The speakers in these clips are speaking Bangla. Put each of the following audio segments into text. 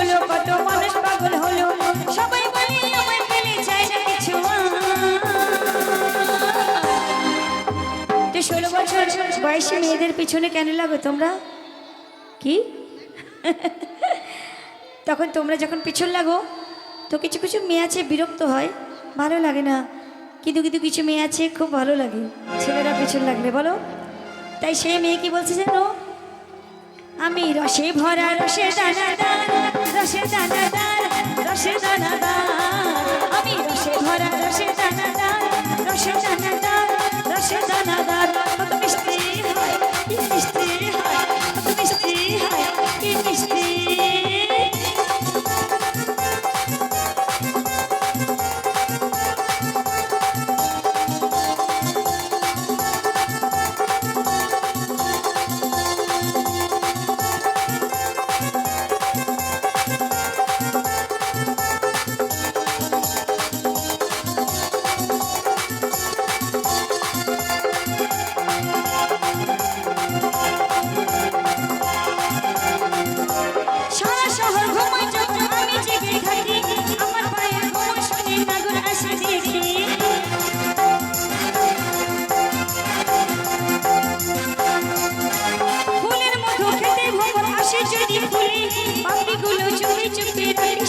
হলো, কত মানুষ পাগল হলো। সবাই বলে আমায় পেলে চাই না কিছু তো ষোলো বছর বয়সী মেয়েদের পিছনে কেন লাগো তোমরা? কি? তখন তোমরা যখন পিছন লাগো, তো কিছু কিছু মেয়ে আছে বিরক্ত হয়, ভালো লাগে না। কিন্তু কিন্তু কিছু মেয়ে আছে, খুব ভালো লাগে। ছেলেরা পিছন লাগলে, বলো? তাই সেই মেয়ে কি বলছে জানো? আমি রসে ভরা রসে দানাদার রসে দানাদার রসে দানাদার।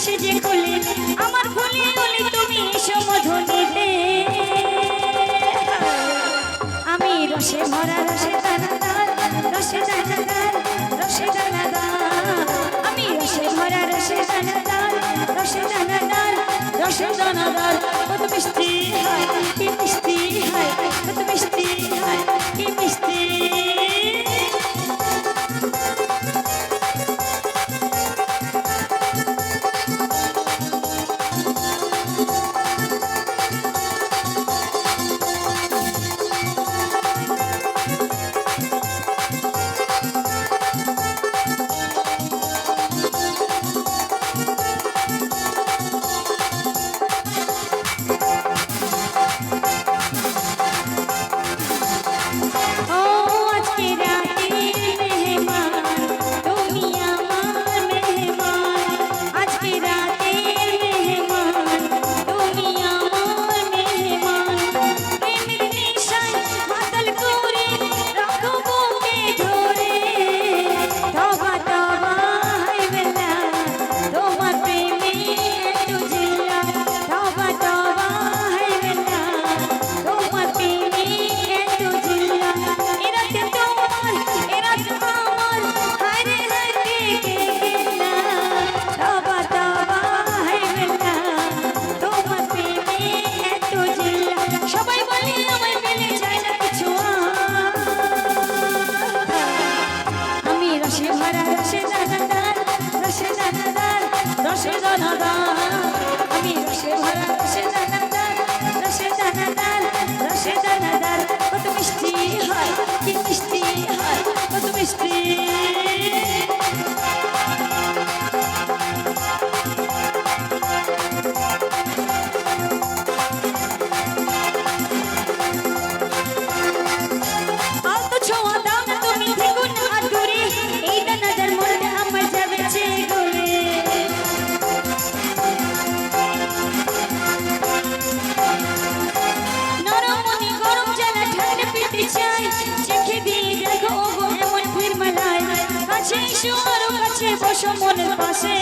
চুপি যে কোলে আমার ফুলে বলে তুমি এসো মধু আমি রসে ভরা রসে দানাদার রসে দানাদার এসো আরও কাছে বসো মনের পাশে।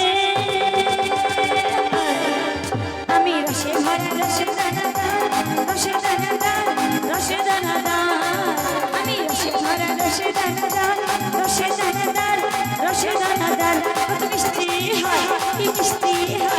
আমি রসে ভরা রসে দানাদার রসে দানাদার রসে দানাদার আমি রসে ভরা রসে দানাদার রসে দানাদার রসে দানাদার কত মিষ্টি হয়, কি মিষ্টি হয়।